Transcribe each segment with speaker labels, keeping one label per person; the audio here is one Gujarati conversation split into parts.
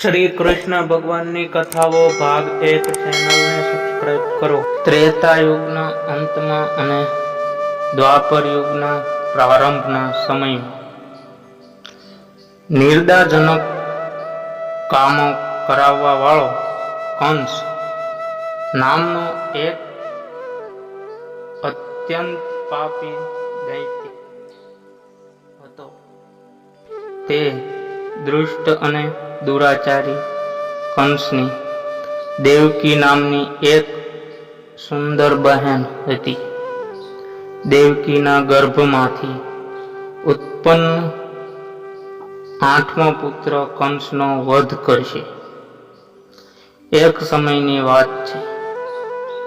Speaker 1: શ્રી કૃષ્ણ ભગવાનની કથાઓ ભાગ એક ચેનલને સબસ્ક્રાઇબ કરો. ત્રેતા યુગના અંતમાં અને દ્વાપર યુગના પ્રારંભના સમયમાં નિર્દાજનક કામો કરાવવા વાળો કંસ નામનો એક અત્યંત પાપી દૈત્ય હતો. તે દૃષ્ટ અને દુરાચારી, કંસની, દેવકી નામની એક સુંદર બહેન હતી. દેવકીના ગર્ભમાંથી ઉત્પન્ન આઠમો પુત્ર કંસનો વધ કરશે. એક સમયની વાત છે.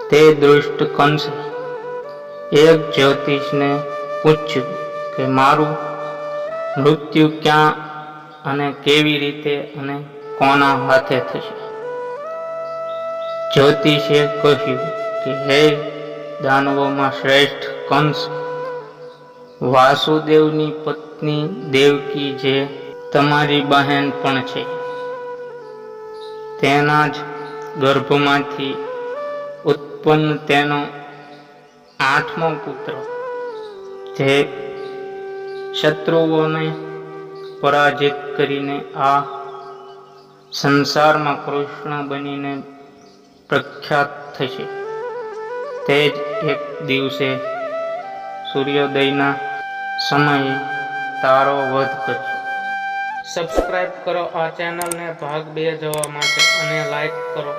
Speaker 1: તે દૃષ્ટ કંસે એક જ્યોતિષને પૂછ્યું કે, મારું મૃત્યુ ક્યાં અને કેવી રીતે અને કોના હાથે થશે? જ્યોતિષે કહ્યું કે, હે દાનવોમાં શ્રેષ્ઠ કંસ, વાસુદેવની પત્ની દેવકી જે તમારી બહેન પણ છે, તેના જ ગર્ભમાંથી ઉત્પન્ન તેનો આઠમો પુત્ર, જે શત્રુઓને પરાજિત કરીને આ સંસારમાં કૃષ્ણ બનીને પ્રખ્યાત થશે. તે જ એક દિવસે સૂર્યોદયના સમયે તારો વધ કરશે. સબસ્ક્રાઇબ કરો આ ચેનલને ભાગ બે જોવા માટે અને લાઈક કરો.